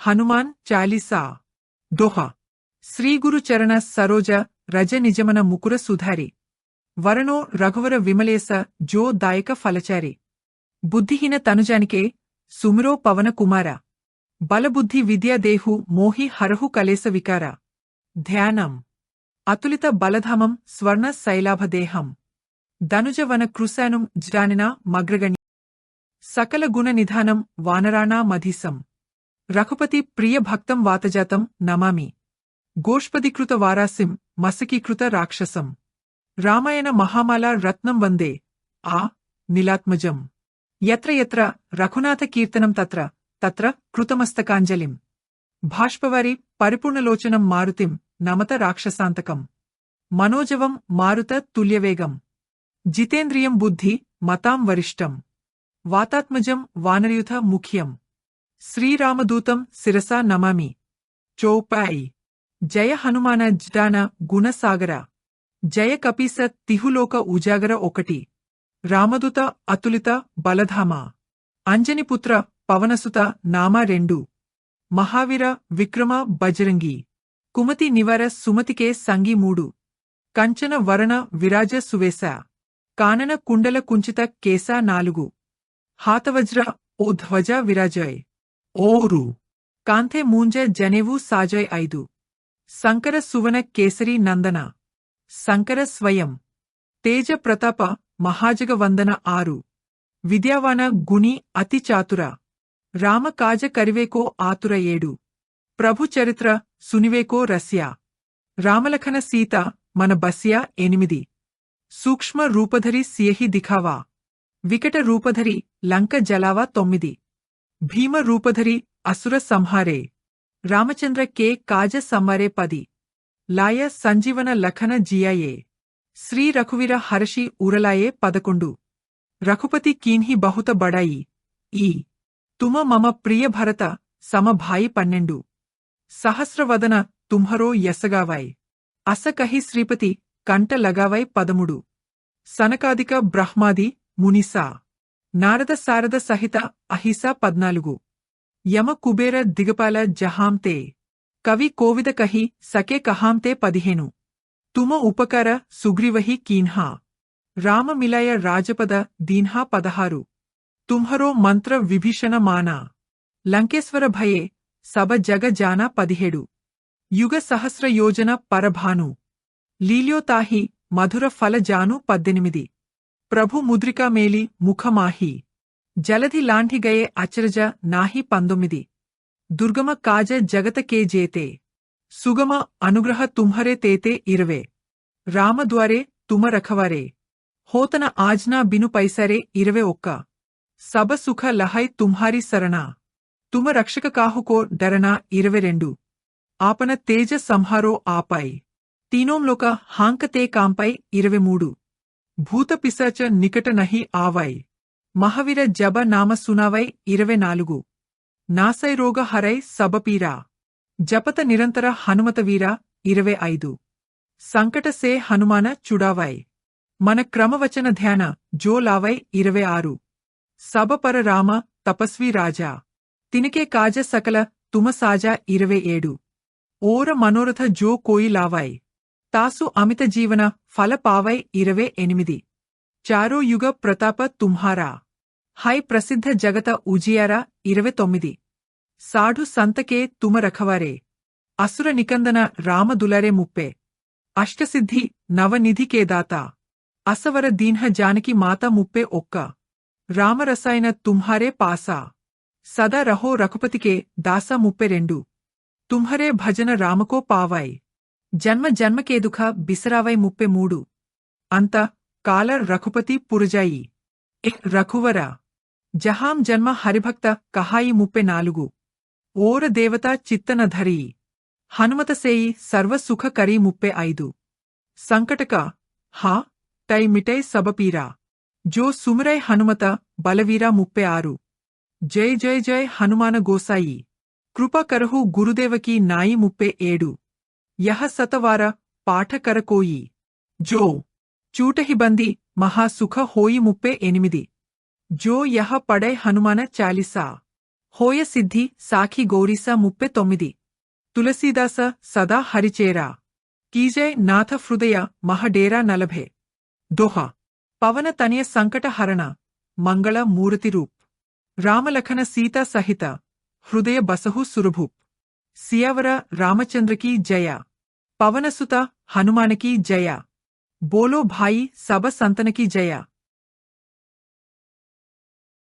హనుమాన్ చాలీసా దోహ. శ్రీగురు చరణ సరోజ రజ నిజమన ముకుర సుధారి. వరణో రఘువర విమలేస జో దాయక ఫలచారి. బుద్ధిహీన తనుజానికే సుమిరో పవన కుమార. బలబుద్ధి విద్యాదేహు మోహి హరహు కలేస వికార. ధ్యానం. అతులిత బలధామం స్వర్ణ శైలాభదేహం ధనుజవన కృశానుం జ్రానినా మగ్రగణి. సకల గుణ నిధానం వానరాణా మధిసం రఘుపతి ప్రియ భక్తం వాతజాతం నమామి. గోష్పదీకృత వారాసిం మసకీకృత రాక్షసం. రామాయణ మహామాల రత్నం వందే. ఆ నిలాత్మజం. ఎత్ర ఎత్ర రఘునాథ కీర్తనం తత్ర తత్ర కృతమస్తకాంజలిం. భాష్పవారి పరిపూర్ణలోచనం మారుతిం నమత రాక్షసాంతకం. మనోజవం మారుత తుల్యవేగం. జితేంద్రియం బుద్ధి మతాం వరిష్టం. వాతాత్మజం వానరయుథ ముఖ్యం. శ్రీరామదూతం శిరసా నమామి. చౌపాయి. జయ హనుమాన జ్డాన గుణసాగర. జయ కపీస తిహులోక ఉజాగర ఒకటి. రామదుత అతులిత బలధామ. అంజనిపుత్ర పవనసుత నామా రెండు. మహావీర విక్రమ బజరంగి. కుమతి నివర సుమతికే సంగి మూడు. కంచన వరణ విరాజ సువేశ. కానన కుండల కుంచిత కేసా నాలుగు. హాతవజ్ర ఓ ధ్వజ విరాజయ్. ఓరు. కాంతే మూంజ జనేవు సాజయ్ ఐదు. సంకర సువన కేసరి నందన. సంకర స్వయం. తేజ ప్రతాప మహాజగ వందన ఆరు. విద్యావాన గుణి అతి చాతుర. రామ కాజ కరివేకో ఆతుర ఏడు. ప్రభు చరిత్ర సునివేకో రస్య. రామలఖన సీత మన బస్య ఎనిమిది. సూక్ష్మ రూపధరి సియహి దిఖావా. వికట రూపధరి లంక జలావా తొమ్మిది. భీమ రూపధరి అసుర సంహారే. రామచంద్ర కే కాజ సమ్మరే పది. లాయ సంజీవన లఖన జియాయే. శ్రీ రఘువీర హర్షి ఉరలాయే పదకొండు. రఘుపతి కీన్హి బహుత బడాయి. ఈ. తుమ మమ ప్రియ భరత సమభాయి పన్నెండు. సహస్రవదన తుంహరో యసగావాయ్. అస కహి శ్రీపతి కంట లగావై పదముడు. సనకాదిక బ్రహ్మాది మునిసా. నారద సారద సహిత అహిస పద్నాలుగు యమ కుబేర దిగపాల జహాంతే కవి కోవిద కహి సకే కహాంతే పదిహేను తుమ ఉపకర సుగ్రీవహి కీన్హా రామమిలయ రాజపద దీన్హా పదహారు తుంహరో మంత్ర విభీషణ మానా లంకేశ్వర భయే సభ జగ జానా పదిహేడు యుగ సహస్ర యోజన పరభాను లీల్యోతాహి మధుర ఫల జాను పద్దెనిమిది ప్రభు ముద్రికా మేలి ముఖమాహి. జలధి లాంఠిగయే అచరజ నాహి పంతొమ్మిది దుర్గమ కాజ జగత కే జేతే. సుగమ అనుగ్రహ తుంహరే తేతే ఇరవే. రామద్వారే తుమ రఖవరే. హోతన ఆజ్నా బిను పైసరే ఇరవే ఒక్క. సబ సుఖ లహై తుంహారి సరణా. తుమ రక్షక కాహుకో డరనా ఇరవై రెండు. ఆపన తేజ సంహారో ఆపై. తీనోంలోక హాంకతే కాంపై ఇరవై మూడు. భూతపిశాచ నికట నహి ఆవై. మహవీర జబ నామ సునావై ఇరవై నాలుగు. నాసై రోగ హరై సబపీరా. జపత నిరంతర హనుమతవీర ఇరవై ఐదు. సంకట సే హనుమాన చుడావై. మన క్రమవచన ధ్యాన జోలావై ఇరవై ఆరు. సబపర రామ తపస్వి రాజా. తినకే కాజ సకల తుమసాజా ఇరవై ఏడు. ఓర మనోరథ జో కోయి లావాయ్ తాసు అమిత జీవన ఫల పావై ఇరవై ఎనిమిది. చారో యుగ ప్రతాప తుంహారా హై ప్రసిద్ధ జగత ఉజియారా ఇరవై తొమ్మిది. సాఢు సంతకే తుమ రఖవారే అసుర నికందన రామదులరే ముప్పే. అష్టసిద్ధి నవనిధికే దాత. అసవర దీన్హ జానకి మాత ముప్పే ఒక్క. రామరసాయన తుంహారే పాసా. సదా రహో రఘుపతికే దాస ముప్పై రెండు. తుంహరే భజన రామకో పావాయి. జన్మ జన్మకేదుఖ బిసరావై ముప్పై మూడు. అంత కాల రఘుపతి పురుజాయి. ఎ రఘువర. జహాం జన్మ హరిభక్త కహాయి ముప్పై నాలుగు. ఓర దేవత చిత్తనధరీ. హనుమతసేయి సర్వసుఖ కరీ ముప్పై ఐదు. సంకటక. హా. టై మిటై సబపీరా జో సుమరై హనుమత బలవీరా ముప్పై ఆరు. జై జై జై హనుమాన గోసాయి. కృపా కరహు గురుదేవకి నాయి ముప్పై ఏడు. యహ సతవార పాఠ కరకోయి జో చూటహి బంది మహాసుఖ హోయి ముప్పై ఎనిమిది జో యహ పడై హనుమాన చాలిసా హోయ సిద్ధి సాఖి గౌరీస ముప్పై తొమ్మిది తులసీదాస సదా హరిచేరా కీజయ్ నాథ హృదయ మహడేరా నలభే దోహ పవన తనయ సంకట హరణ మంగళ మూర్తి రూప్ రామలఖన సీతా సహిత హృదయ బసహు సురభూప్ సియావర రామచంద్రకి జయ పవనసుత హనుమానకీ జయ బోలో భాయి సబ సంతనకి జయ.